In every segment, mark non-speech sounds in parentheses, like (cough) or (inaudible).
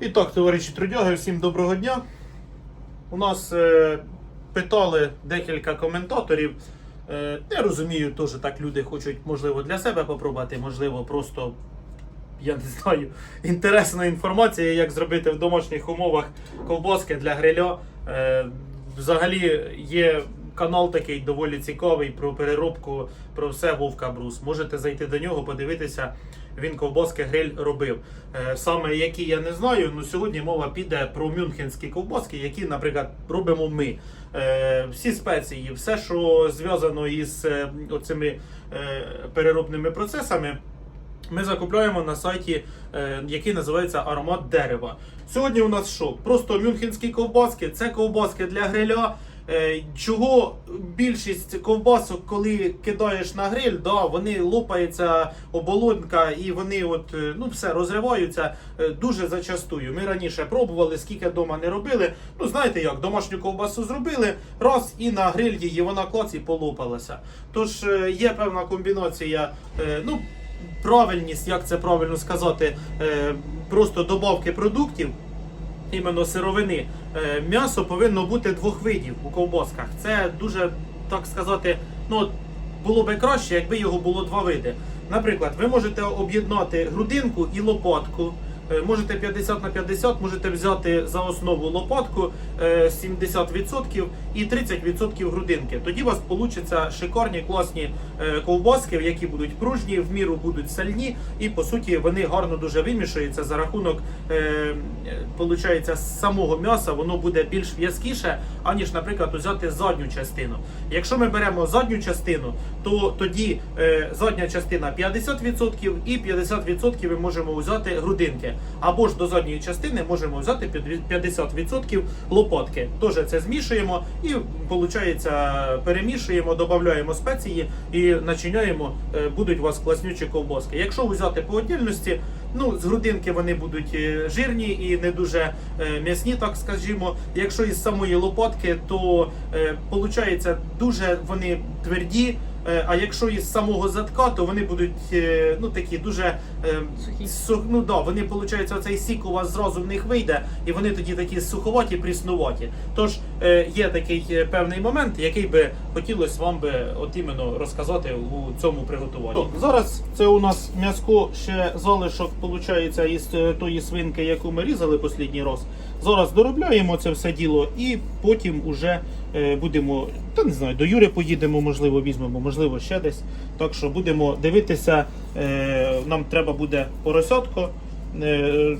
І так, товариші трудяги, всім доброго дня. У нас е, питали декілька коментаторів. Е, я розумію, теж так люди хочуть, можливо, для себе попробувати, можливо, просто, я не знаю, інтересна інформація, як зробити в домашніх умовах ковбаски для гриля. Е, взагалі є канал такий доволі цікавий про переробку, про все Вовка Брус. Можете зайти до нього, подивитися. Він ковбаски гриль робив. Е, Саме які я не знаю, але сьогодні мова піде про мюнхенські ковбаски, які, наприклад, робимо ми. Е, Всі спеції, все, що зв'язано із е, оцими переробними процесами. Ми закупляємо на сайті, який називається Аромат дерева. Сьогодні у нас що? Просто мюнхенські ковбаски, це ковбаски для гриля. Е, Чого більшість ковбасок, коли кидаєш на гриль, да, вони лопається оболонка і вони от, е, ну, все розриваються е, дуже зачастую. Ми раніше пробували, скільки вдома не робили. Ну, знаєте як, домашню ковбасу зробили, раз і на гриль її вона клац і полопалася. Тож є певна комбінація. ну, правильність, як це правильно сказати, просто добавки продуктів, іменно сировини. Е, М'ясо повинно бути двох видів у ковбасках. Це дуже, так сказати, ну, було би краще, якби його було два види. Наприклад, ви можете об'єднати грудинку і лопатку. Е, Можете 50 на 50, можете взяти за основу лопатку е, 70% і 30% грудинки. Тоді у вас получаться шикарні класні е, ковбаски, які будуть пружні, в міру будуть сальні, і по суті вони гарно дуже вимішуються за рахунок е, е, получається, самого м'яса. Воно буде більш в'язкіше, аніж, наприклад, взяти задню частину. Якщо ми беремо задню частину, то тоді е, задня частина 50% і 50% ми можемо взяти грудинки. Або ж до задньої частини можемо взяти 50% лопатки. Теж це змішуємо і виходить, перемішуємо, додаємо спеції і начиняємо. е, Будуть у вас класнючі ковбаски. Якщо взяти по отдільності, ну з грудинки вони будуть е, жирні і не дуже е, м'ясні, так скажімо. Якщо із самої лопатки, то виходить дуже вони тверді. Е, А якщо із самого задка, то вони будуть е, ну такі дуже е, Сухі. су- ну да, вони виходить, оцей сік у вас зразу в них вийде, і вони тоді такі суховаті, пріснуваті. Тож є такий певний момент, який би хотілося вам би от іменно розказати у цьому приготуванні. Зараз це у нас м'яско ще залишок виходить із тої свинки, яку ми різали останній раз. Зараз доробляємо це все діло і потім уже будемо, та не знаю, до Юри поїдемо, можливо, візьмемо, можливо, ще десь. Так що будемо дивитися, е, нам треба буде поросятко. Е,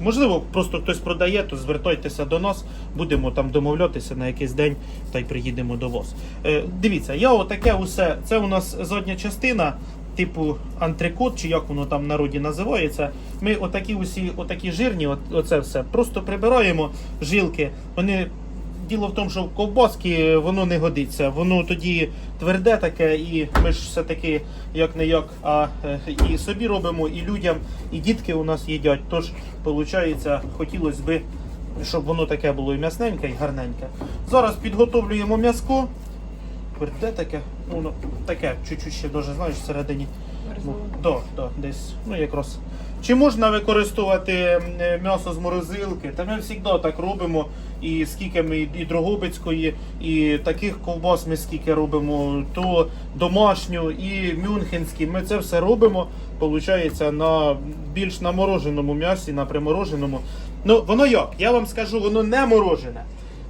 можливо, просто хтось продає, то звертайтеся до нас, будемо там домовлятися на якийсь день та й приїдемо до вас. Е, дивіться, я отаке усе, це у нас задня частина. Типу антрикот, чи як воно там в народі називається. Ми отакі усі, отакі жирні, оце все просто прибираємо жилки. Вони діло в тому, що в ковбаски воно не годиться. Воно тоді тверде таке, і ми ж все таки як не як, а е, і собі робимо, і людям, і дітки у нас їдять. Тож, виходить, хотілося би, щоб воно таке було і м'ясненьке, і гарненьке. Зараз підготовлюємо м'язко. Тверде таке, ну воно таке, чуть-чуть ще дуже, знаєш, всередині. Ну, да, да, десь, ну якраз. Чи можна використовувати е, м'ясо з морозилки? Та ми завжди так робимо. І скільки ми і Дрогобицької, і таких ковбас ми скільки робимо, то домашню, і мюнхенські. Ми це все робимо, виходить, на більш на мороженому м'ясі, на примороженому. Ну, воно як? Я вам скажу, воно не морожене.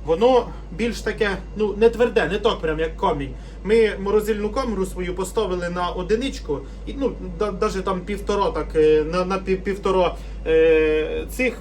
Воно більш таке, ну не тверде, не так прям як камінь. Ми морозильну камеру свою поставили на одиничку, і ну навіть там півтора, так е, на, на півтора е, цих,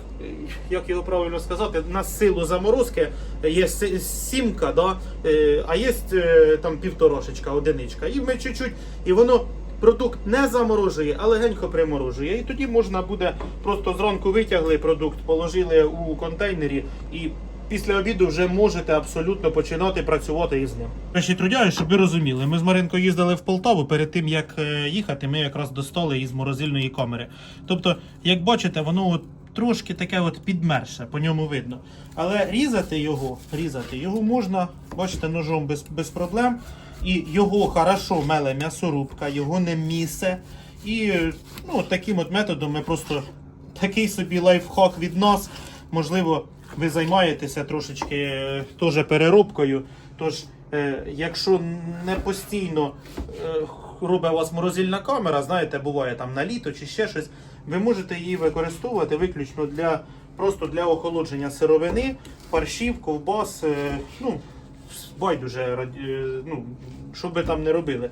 як його правильно сказати, на силу заморозки є сімка, да, е, а є е, там півторашечка, одиничка. І ми чуть-чуть, і воно. Продукт не заморожує, а легенько приморожує. І тоді можна буде просто зранку витягли продукт, положили у контейнері і після обіду вже можете абсолютно починати працювати із ним. Речі трудяю, щоб ви розуміли. Ми з Маринкою їздили в Полтаву. Перед тим як е, їхати, ми якраз достали із морозильної камери. Тобто, як бачите, воно от трошки таке от підмерше, по ньому видно. Але різати його, різати його можна, бачите, ножом без, без проблем. І його хорошо меле м'ясорубка, його не місе. І ну, таким от методом ми просто такий собі лайфхак від нас. Можливо, ви займаєтеся трошечки е, теж переробкою. Тож, е, якщо не постійно е, робить у вас морозильна камера, знаєте, буває там на літо чи ще щось, ви можете її використовувати виключно для просто для охолодження сировини, паршів, ковбас. ну, байдуже, е, ну, що би там не робили.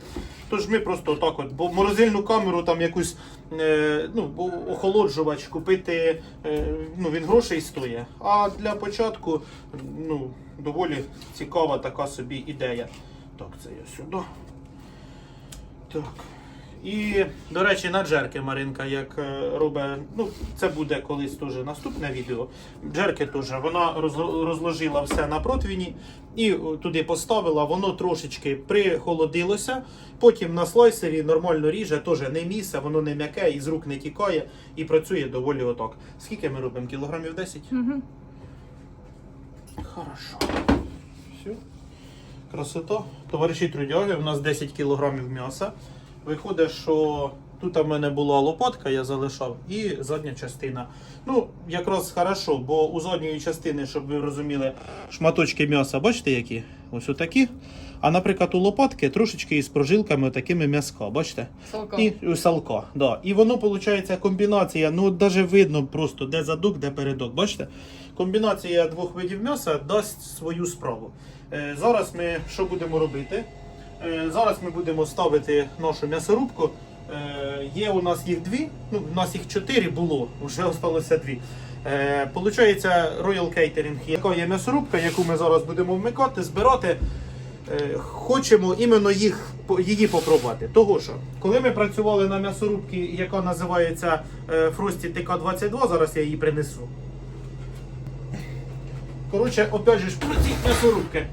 Тож ми просто отак от, бо морозильну камеру там якусь е, ну, охолоджувач купити, е, ну, він грошей стоїть. А для початку ну, доволі цікава така собі ідея. Так, це я сюди. Так. І, до речі, на джерки Маринка, як е, робить, ну це буде колись теж наступне відео. Джерки теж вона розложила все на противні і туди поставила, воно трошечки прихолодилося. Потім на слайсері нормально ріже, теж не місце, воно не м'яке, і з рук не тікає, і працює доволі отак. Скільки ми робимо? Кілограмів 10? Угу. Хорошо. Все. Красота. Товариші трудяги, у нас 10 кілограмів м'яса. Виходить, що тут в мене була лопатка, я залишав, і задня частина. Ну, якраз хорошо, бо у задньої частини, щоб ви розуміли, шматочки м'яса, бачите які? Ось отакі. А наприклад, у лопатки трошечки із прожилками такими м'язка, бачите? Салко. І і салка, да. І воно виходить комбінація, ну навіть видно просто, де задок, де передок. Бачите? Комбінація двох видів м'яса дасть свою справу. Е, зараз ми що будемо робити? Е, зараз ми будемо ставити нашу м'ясорубку. Е, є у нас їх дві, ну, у нас їх чотири було, вже залишилося дві. Е, Получається, Royal Catering така є м'ясорубка, яку ми зараз будемо вмикати, збирати. Хочемо іменно їх її попробувати. Того що, коли ми працювали на м'ясорубці, яка називається Frosty TK22, зараз я її принесу. Коротше, опять же про ці м'ясорубки.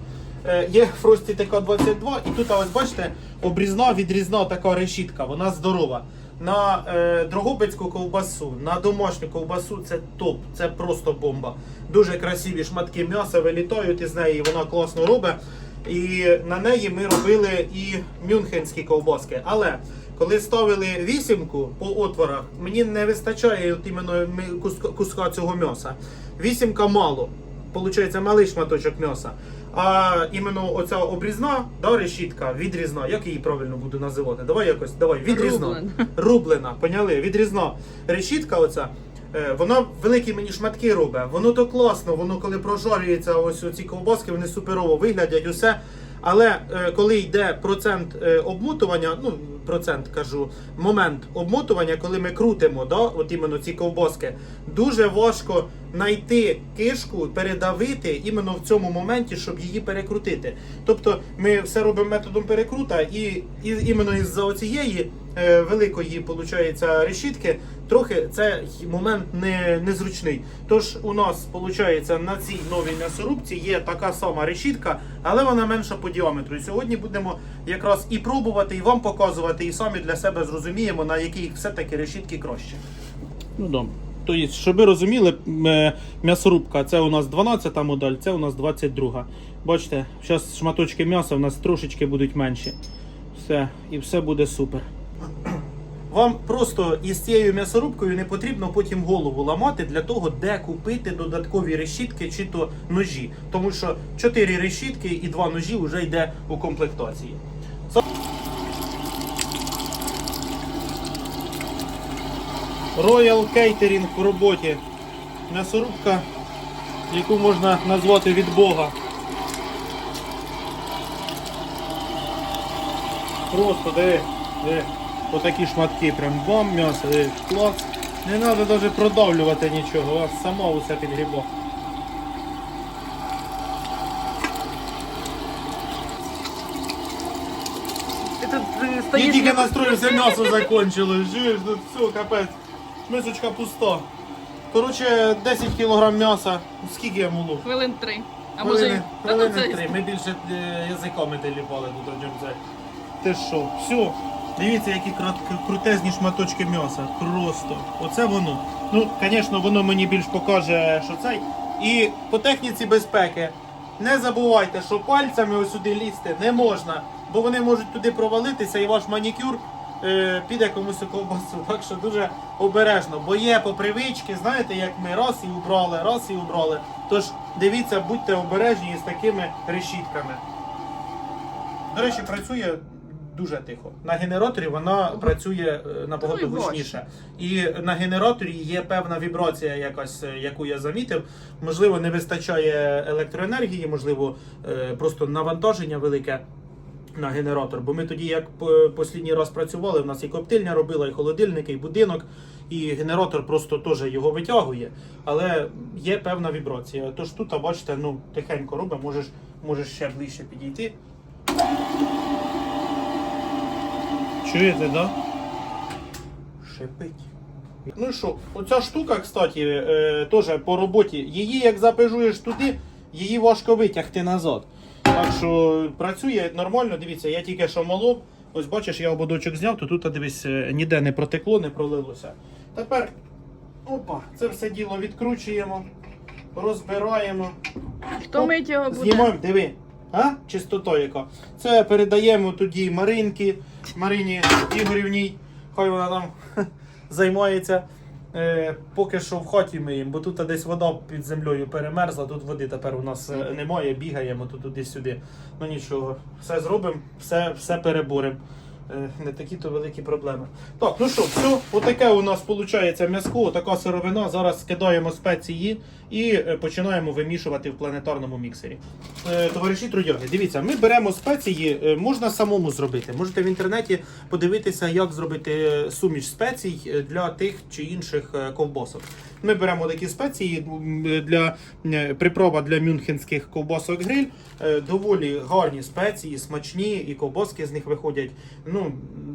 Е, Є Frosty TK22, і тут, ось бачите, обрізна, відрізна така решітка, вона здорова. На е, дрогобицьку ковбасу, на домашню ковбасу це топ, це просто бомба. Дуже красиві шматки м'яса вилітають із неї, вона класно робить. І на неї ми робили і мюнхенські ковбаски. Але коли ставили вісімку по отворах, мені не вистачає от іменно куска цього м'яса. Вісімка мало. Получається малий шматочок м'яса. А іменно оця обрізна, да, решітка, відрізна, як її правильно буду називати? Давай якось, давай, відрізна. Рублена. (laughs) Рублена, поняли? Відрізна решітка оця. е, Вона великі мені шматки робить. Воно то класно, воно коли прожарюється, ось ці ковбаски, вони суперово виглядять, усе. Але е, коли йде процент е, обмотування, ну процент кажу, момент обмотування, коли ми крутимо, да, от іменно ці ковбаски, дуже важко знайти кишку, передавити іменно в цьому моменті, щоб її перекрутити. Тобто ми все робимо методом перекрута, і, і іменно із-за оцієї великої получається, решітки, трохи це момент не, незручний. Тож у нас виходить на цій новій м'ясорубці є така сама решітка, але вона менша по діаметру. І сьогодні будемо якраз і пробувати, і вам показувати, і самі для себе зрозуміємо, на якій все-таки решітки краще. Ну добре. Тобто, щоб ви розуміли, м'ясорубка це у нас 12 модель, це у нас 22. Бачите, зараз шматочки м'яса у нас трошечки будуть менші. Все, і все буде супер. Вам просто із цією м'ясорубкою не потрібно потім голову ламати для того, де купити додаткові решітки чи то ножі. Тому що 4 решітки і 2 ножі вже йде у комплектації. Royal Catering в роботі. М'ясорубка, яку можна назвати від Бога. Просто диви, диви. Отакі шматки, прям бам, м'ясо, диви, клац. Не треба навіть продавлювати нічого, у вас сама усе підгрібо. Ти тут е, Я стоїш. тільки на- настроївся, (laughs) м'ясо закончилось. Чуєш, тут все, капець. Мисочка пуста. Коротше, 10 кг м'яса. Скільки я мулу? Хвилин три. А Хвилини, може. Та ну хвилини це- три. Ми більше е, язиками теліпали тут одним це. Ти що? Все. Дивіться, які крутезні шматочки м'яса. Просто. Оце воно. Ну, звісно, воно мені більш покаже, що цей. І по техніці безпеки. Не забувайте, що пальцями сюди лізти не можна, бо вони можуть туди провалитися і ваш манікюр е, піде комусь у ковбасу. Так що дуже обережно. Бо є по привички, знаєте, як ми раз і убрали, раз і убрали. Тож дивіться, будьте обережні з такими решітками. До речі, працює дуже тихо. На генераторі вона працює е, набагато гучніше. І на генераторі є певна вібрація, якась, е, яку я замітив. Можливо, не вистачає електроенергії, можливо, е, просто навантаження велике. На генератор, бо ми тоді, як по- останній раз працювали, в нас і коптильня робила, і холодильник, і будинок, і генератор просто теж його витягує, але є певна вібрація. Тож тут, бачите, ну тихенько робимо, можеш, можеш ще ближче підійти. Чуєте, да? Шипить. Ну що, оця штука, кстати, е, теж по роботі. Її як запежуєш туди, її важко витягти назад. Так що працює нормально, дивіться, я тільки що молов. Ось бачиш, я ободочок зняв, то тут дивись, е, ніде не протекло, не пролилося. Тепер, опа, це все діло відкручуємо, розбираємо. Хто Оп, мить його буде? Знімаємо, диви. А? Чистота яка. Це передаємо тоді Маринки, Марині Ігорівній. Хай вона там (laughs) займається. Е, поки що в хаті миємо, бо тут десь вода під землею перемерзла, тут води тепер у нас е, немає, бігаємо тут туди-сюди. Ну нічого, все зробимо, все, все переборемо. Е, Не такі то великі проблеми. Так, ну що, все, отаке у нас виходить м'яско, така сировина. Зараз скидаємо спеції і е, починаємо вимішувати в планетарному міксері. Е, Товариші трудяги, дивіться, ми беремо спеції, можна самому зробити. Можете в інтернеті подивитися, як зробити суміш спецій для тих чи інших ковбасок. Ми беремо такі спеції для приправа для мюнхенських ковбасок гриль. Е, Доволі гарні спеції, смачні, і ковбаски з них виходять. Ну,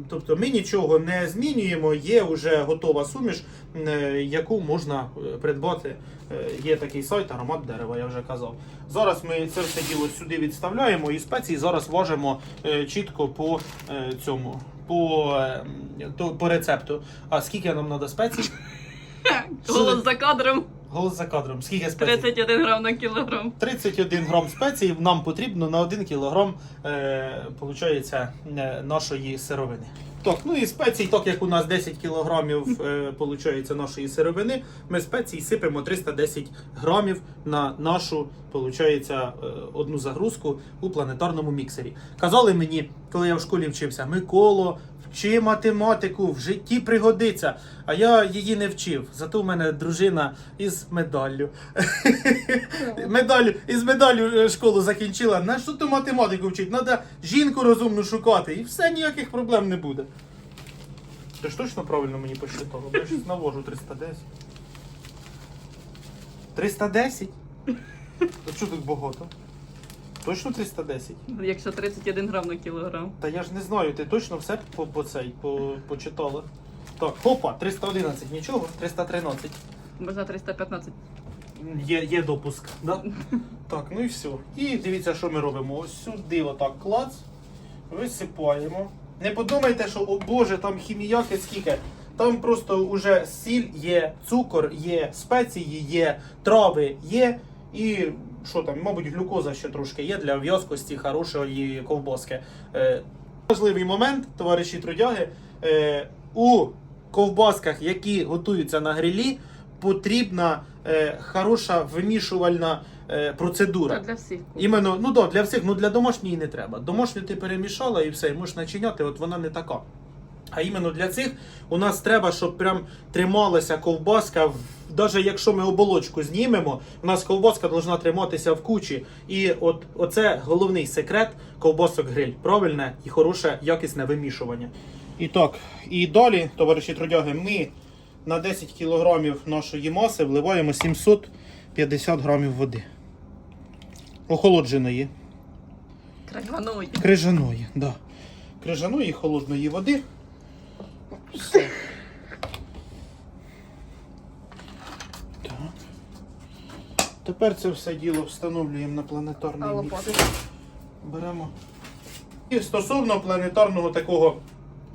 тобто ми нічого не змінюємо, є вже готова суміш, е, яку можна е, придбати. Є такий сайт аромат дерева, я вже казав. Зараз ми це все діло сюди відставляємо і спеції зараз важимо чітко по цьому. По, по рецепту. А скільки нам треба спецій? (laughs) Голос за кадром. Голос за кадром. Скільки спецій? 31 грам на кілограм. 31 грам спецій нам потрібно на 1 кілограм е, получається, е, нашої сировини. Так, ну і спецій, так як у нас 10 кілограмів е, получається нашої сировини, ми спецій сипемо 310 грамів на нашу получається, е, одну загрузку у планетарному міксері. Казали мені, коли я в школі вчився, Миколо, вчи математику, в житті пригодиться. А я її не вчив. Зато в мене дружина із медаллю. Медаль, із медаллю е, школу закінчила. На що ти математику вчить? Треба жінку розумну шукати, і все ніяких проблем не буде. Ти ж точно правильно мені посчитала? Бо я щось навожу 310. 310? Та що так багато? Точно 310? Якщо 31 грам на кілограм. Та я ж не знаю, ти точно все по, по цей по, почитала. Так, хопа, 311, нічого, 313. Можна 315. Є, є допуск, да? Так, ну і все. І дивіться, що ми робимо. Ось сюди отак клац, висипаємо. Не подумайте, що о Боже, там хіміяки скільки. Там просто вже сіль є, цукор є, спеції є, трави є. І що там, мабуть, глюкоза ще трошки є для в'язкості хорошої ковбаски. Е, важливий момент, товариші трудяги. Е, у ковбасках, які готуються на грилі, потрібна е, хороша вимішувальна е, процедура. Це для всіх. Іменно, ну да, для всіх, ну для домашньої не треба. Домашню ти перемішала і все, і можеш начиняти, от вона не така. А іменно для цих у нас треба, щоб прям трималася ковбаска. Навіть якщо ми оболочку знімемо, у нас ковбаска повинна триматися в кучі. І от оце головний секрет ковбасок гриль. Правильне і хороше якісне вимішування. І так, і далі, товариші трудяги, ми на 10 кг нашої маси вливаємо 750 грамів води. Охолодженої. Крайваної. Крижаної, да. Крижаної холодної води. Все. Тепер це все діло встановлюємо на планетарний міксер. Беремо. І стосовно планетарного такого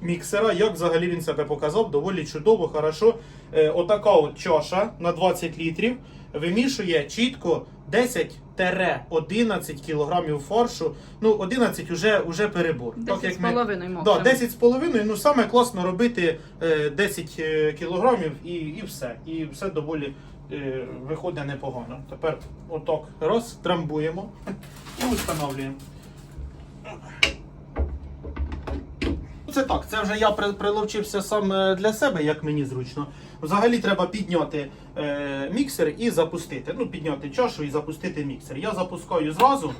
міксера, як взагалі він себе показав, доволі чудово, хорошо. Е, отака от чаша на 20 літрів вимішує чітко 10-11 кілограмів фаршу. Ну, 11 уже, уже перебор. 10 з ми- половиною Да, 10 з половиною, ну саме класно робити е, 10 е, кілограмів і, і все. І все доволі е, виходить непогано. Тепер отак раз, трамбуємо і встановлюємо. Це так, це вже я при- приловчився сам е, для себе, як мені зручно. Взагалі треба підняти е, міксер і запустити. Ну, підняти чашу і запустити міксер. Я запускаю зразу,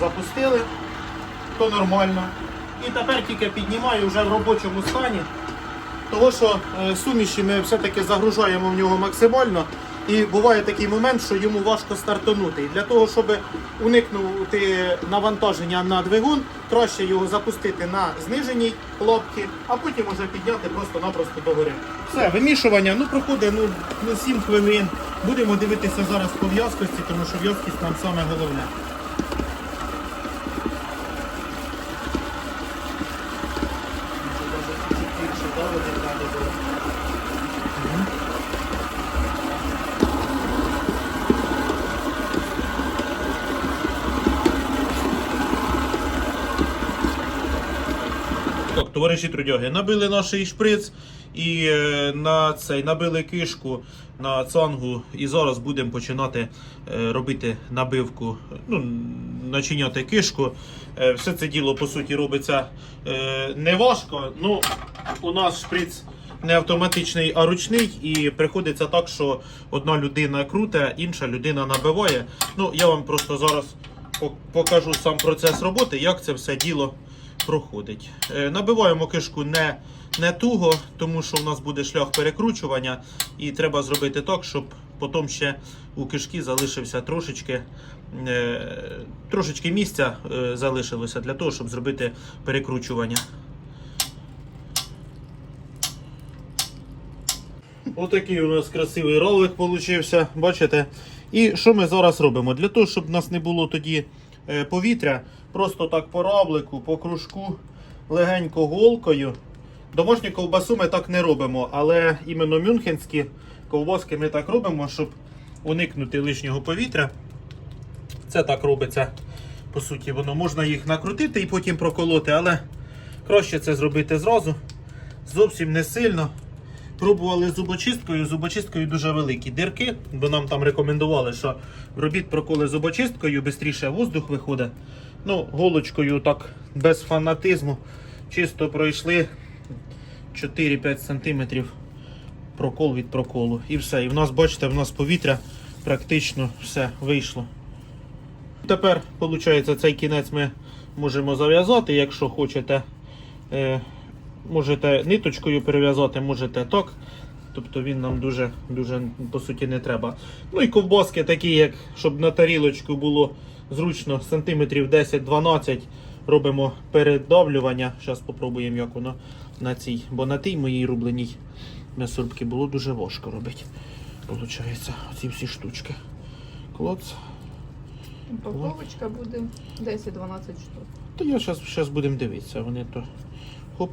запустили, то нормально. І тепер тільки піднімаю вже в робочому стані. Того, що е, суміші ми все-таки загружаємо в нього максимально. І буває такий момент, що йому важко стартанути. І для того, щоб уникнути навантаження на двигун, краще його запустити на зниженій лобці, а потім вже підняти просто-напросто догори. Все, вимішування ну, проходить ну, 7 хвилин. Будемо дивитися зараз по в'язкості, тому що в'язкість нам саме головне. Так, товариші трудяги, набили наш шприц і е, на цей набили кишку на цангу. І зараз будемо починати е, робити набивку, ну, начиняти кишку. Е, все це діло по суті робиться не важко. Ну, у нас шприц не автоматичний, а ручний, і приходиться так, що одна людина круте, інша людина набиває. Ну, я вам просто зараз покажу сам процес роботи, як це все діло проходить. Е, Набиваємо кишку не, не туго, тому що у нас буде шлях перекручування, і треба зробити так, щоб потім ще у кишки залишився трошечки, е, трошечки місця е, залишилося для того, щоб зробити перекручування. Отакий у нас красивий ролик получився, бачите? І що ми зараз робимо? Для того, щоб в нас не було тоді повітря, просто так по раблику, по кружку, легенько голкою. Домашню ковбасу ми так не робимо, але іменно мюнхенські ковбаски ми так робимо, щоб уникнути лишнього повітря. Це так робиться. По суті, воно можна їх накрутити і потім проколоти, але краще це зробити зразу. Зовсім не сильно. Пробували зубочисткою, зубочисткою дуже великі дирки, бо нам там рекомендували, що робіть проколи зубочисткою, швидше воздух виходить. Ну, голочкою так без фанатизму. Чисто пройшли 4-5 см прокол від проколу. І все. І в нас, бачите, в нас повітря практично все вийшло. Тепер, виходить, цей кінець ми можемо зав'язати, якщо хочете. Е, Можете ниточкою перев'язати, можете так. Тобто він нам дуже, дуже по суті не треба. Ну і ковбаски такі, як щоб на тарілочку було зручно, сантиметрів 10-12 робимо передавлювання. Зараз спробуємо, як воно на цій. Бо на тій моїй рубленій м'ясорубці було дуже важко робити. Получається, оці всі штучки. Клоц. Упаковочка буде 10-12 штук. То я зараз будемо дивитися. Вони то хоп.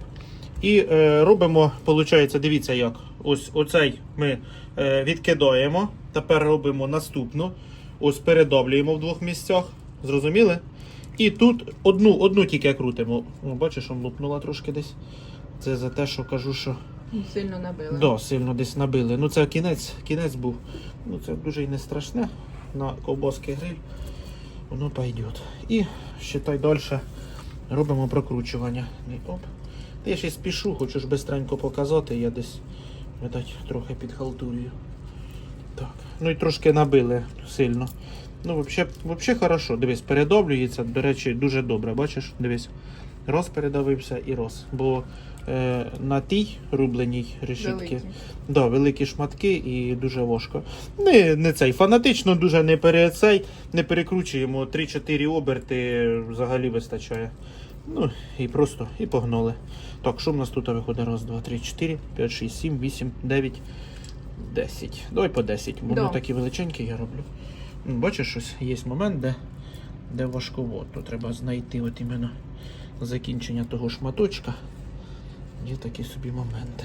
І е, робимо, виходить, дивіться як. Ось оцей ми е, відкидаємо. Тепер робимо наступну. Ось передавлюємо в двох місцях. Зрозуміли? І тут одну, одну тільки крутимо. О, бачиш, он лупнула трошки десь. Це за те, що кажу, що Сильно набили. Да, сильно десь набили. Ну це кінець, кінець був. Ну це дуже і не страшне. На ковбаски гриль. Воно пойде. І считай далі. Робимо прокручування. І Оп. Я ще спішу, хочу ж бистренько показати. Я десь видать, трохи підхалтурюю. Так. Ну і трошки набили сильно. Ну, взагалі, хорошо. Дивись, передавлюється, до речі, дуже добре. Бачиш? Дивись. Роз передавився і роз. Бо е, на тій рубленій решітки Великі. Да, великі шматки і дуже важко. Не, не цей фанатично, дуже не пере, цей, не перекручуємо 3-4 оберти взагалі вистачає. Ну і просто і погнали. Так, що в нас тут виходить? Раз, два, три, чотири, п'ять, шість, сім, вісім, дев'ять, десять. Давай по 10. Бо Да. вони такі величенькі я роблю. Бачиш, щось є момент, де, де важковато. Треба знайти от іменно закінчення того шматочка. Є такі собі моменти.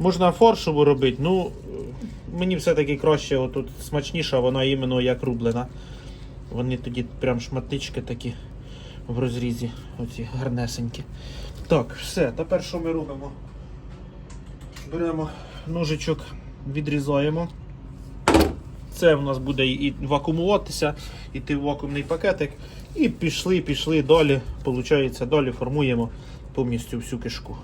Можна фаршову робити, ну мені все-таки краще, отут смачніша, вона іменно як рублена. Вони тоді прям шматички такі в розрізі, оці гарнесенькі. Так, все, тепер що ми робимо? Беремо ножичок, відрізаємо. Це в нас буде і вакуумуватися, іти в вакуумний пакетик. І пішли, пішли далі. Получається, далі формуємо повністю всю кишку.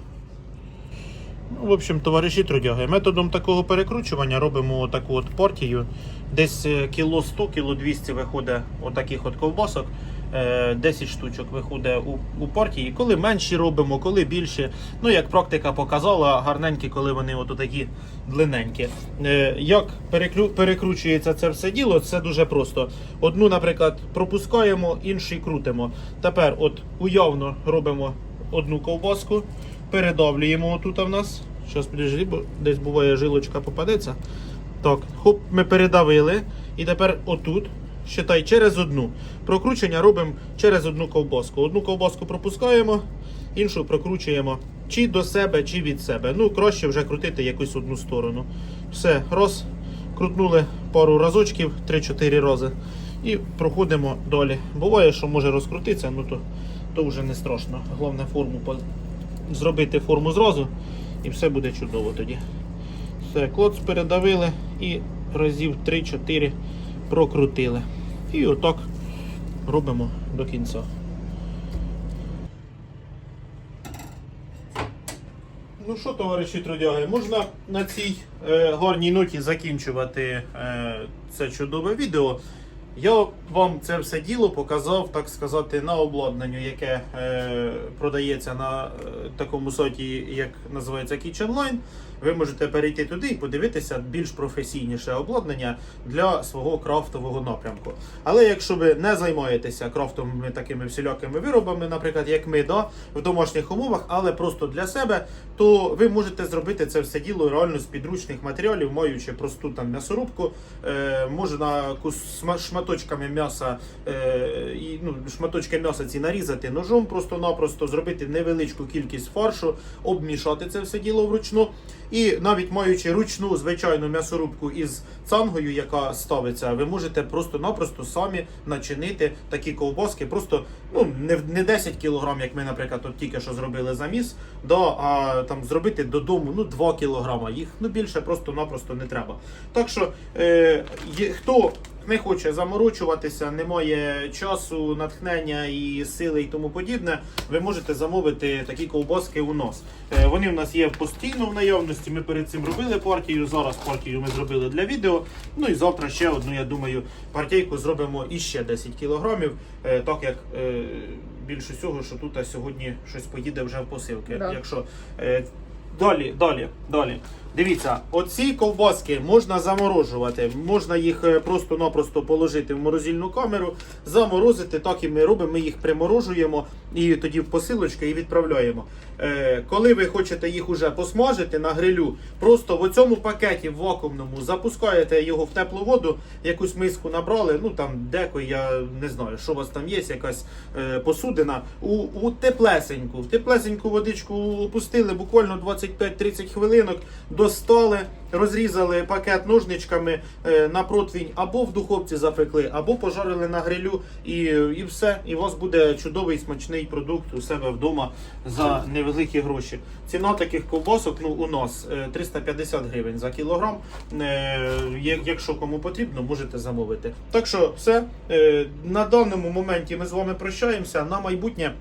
Ну, в общем, товариші трудяги, методом такого перекручування робимо таку от партію. Десь е, кіло 100, кіло 200 виходить отаких от ковбасок. Е, 10 штучок виходить у, у партії. Коли менші робимо, коли більше. Ну, як практика показала, гарненькі, коли вони от такі длинненькі. Е, Як переклю- перекручується це все діло, це дуже просто. Одну, наприклад, пропускаємо, інший крутимо. Тепер от уявно робимо одну ковбаску, передавлюємо отут в нас. Зараз підожди, бо десь буває жилочка попадеться. Так, хоп, ми передавили. І тепер отут, считай, через одну. Прокручення робимо через одну ковбаску. Одну ковбаску пропускаємо, іншу прокручуємо чи до себе, чи від себе. Ну, краще вже крутити якусь одну сторону. Все, роз, крутнули пару разочків, 3-4 рази. І проходимо далі. Буває, що може розкрутитися, ну то, то вже не страшно. Головне форму зробити форму зразу, і все буде чудово тоді. Все, клоц передавили і разів 3-4 прокрутили. І отак робимо до кінця. Ну що, товариші трудяги, можна на цій е, гарній ноті закінчувати е, це чудове відео. Я вам це все діло показав, так сказати, на обладнанню, яке е, продається на е, такому сайті, як називається KitchenLine. Ви можете перейти туди і подивитися більш професійніше обладнання для свого крафтового напрямку. Але якщо ви не займаєтеся крафтовими такими всілякими виробами, наприклад, як ми да, в домашніх умовах, але просто для себе, то ви можете зробити це все діло реально з підручних матеріалів, маючи просту там м'ясорубку, е, можна шматочками м'яса е, і ну, шматочки м'яса ці нарізати ножом, просто-напросто зробити невеличку кількість фаршу, обмішати це все діло вручну. І навіть маючи ручну звичайну м'ясорубку із цангою, яка ставиться, ви можете просто-напросто самі начинити такі ковбаски. Просто ну не, не 10 кг, як ми, наприклад, от тільки що зробили заміс, да, а там зробити додому ну 2 кг. Їх ну більше просто-напросто не треба. Так що е, хто не хоче заморочуватися, немає часу, натхнення і сили і тому подібне, ви можете замовити такі ковбаски у нас. Е, Вони в нас є постійно в наявності. Ми перед цим робили партію. Зараз партію ми зробили для відео. Ну і завтра ще одну, я думаю, партійку зробимо іще 10 кілограмів, е, так як е, більше всього, що тут сьогодні щось поїде вже в посилки. Да. Якщо далі, далі, далі. Дивіться, оці ковбаски можна заморожувати, можна їх е, просто-напросто положити в морозильну камеру, заморозити, так і ми робимо, ми їх приморожуємо і тоді в посилочки і відправляємо. Е, коли ви хочете їх уже посмажити на грилю, просто в цьому пакеті в вакуумному запускаєте його в теплу воду, якусь миску набрали, ну там деко, я не знаю, що у вас там є, якась е, посудина, у, у теплесеньку, в теплесеньку водичку опустили буквально 25-30 хвилинок, достали, розрізали пакет ножничками е, на противень, або в духовці запекли, або пожарили на грилю, і, і все. І у вас буде чудовий смачний продукт у себе вдома за невеликі гроші. Ціна таких ковбасок ну, у нас е, 350 гривень за кілограм. Е, Якщо кому потрібно, можете замовити. Так що все. Е, На даному моменті ми з вами прощаємося. На майбутнє.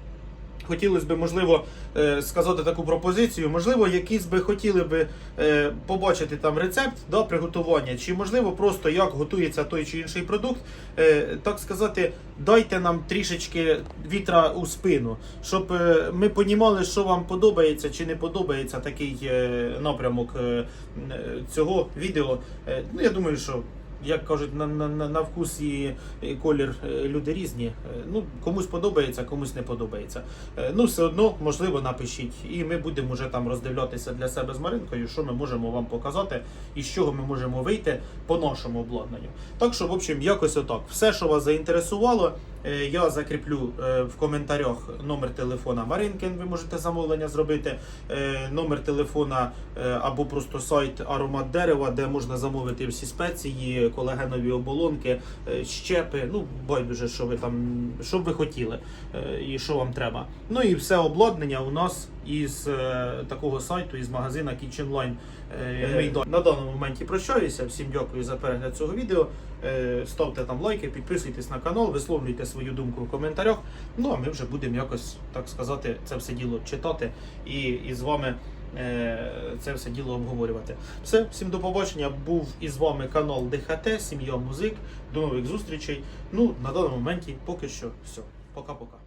Хотілося б, можливо, е, сказати таку пропозицію. Можливо, якісь би хотіли би е, побачити там рецепт да, приготування, чи можливо просто як готується той чи інший продукт. Е, Так сказати, дайте нам трішечки вітра у спину, щоб ми понімали, що вам подобається чи не подобається такий напрямок цього відео. Ну, я думаю, що як кажуть, на, на, на, вкус і, колір е, люди різні. Е, Ну, комусь подобається, комусь не подобається. Е, Ну, все одно, можливо, напишіть. І ми будемо вже там роздивлятися для себе з Маринкою, що ми можемо вам показати і з чого ми можемо вийти по нашому обладнанню. Так що, в общем, якось отак. Все, що вас заінтересувало, Я закріплю е, в коментарях номер телефона Маринки, ви можете замовлення зробити, е, номер телефона е, або просто сайт Аромат дерева, де можна замовити всі спеції, колагенові оболонки, е, щепи, ну байдуже, що ви там, що ви хотіли е, і що вам треба. Ну і все обладнання у нас із е, такого сайту, із магазина KitchenLine. Е, ми на даному моменті прощаюся. Всім дякую за перегляд цього відео. Е, Ставте там лайки, підписуйтесь на канал, висловлюйте свою думку в коментарях. Ну а ми вже будемо якось, так сказати, це все діло читати і, і з вами е, це все діло обговорювати. Все, всім до побачення. Був із вами канал ДХТ, Сім'я Музик. До нових зустрічей. Ну, на даному моменті поки що все. Пока-пока.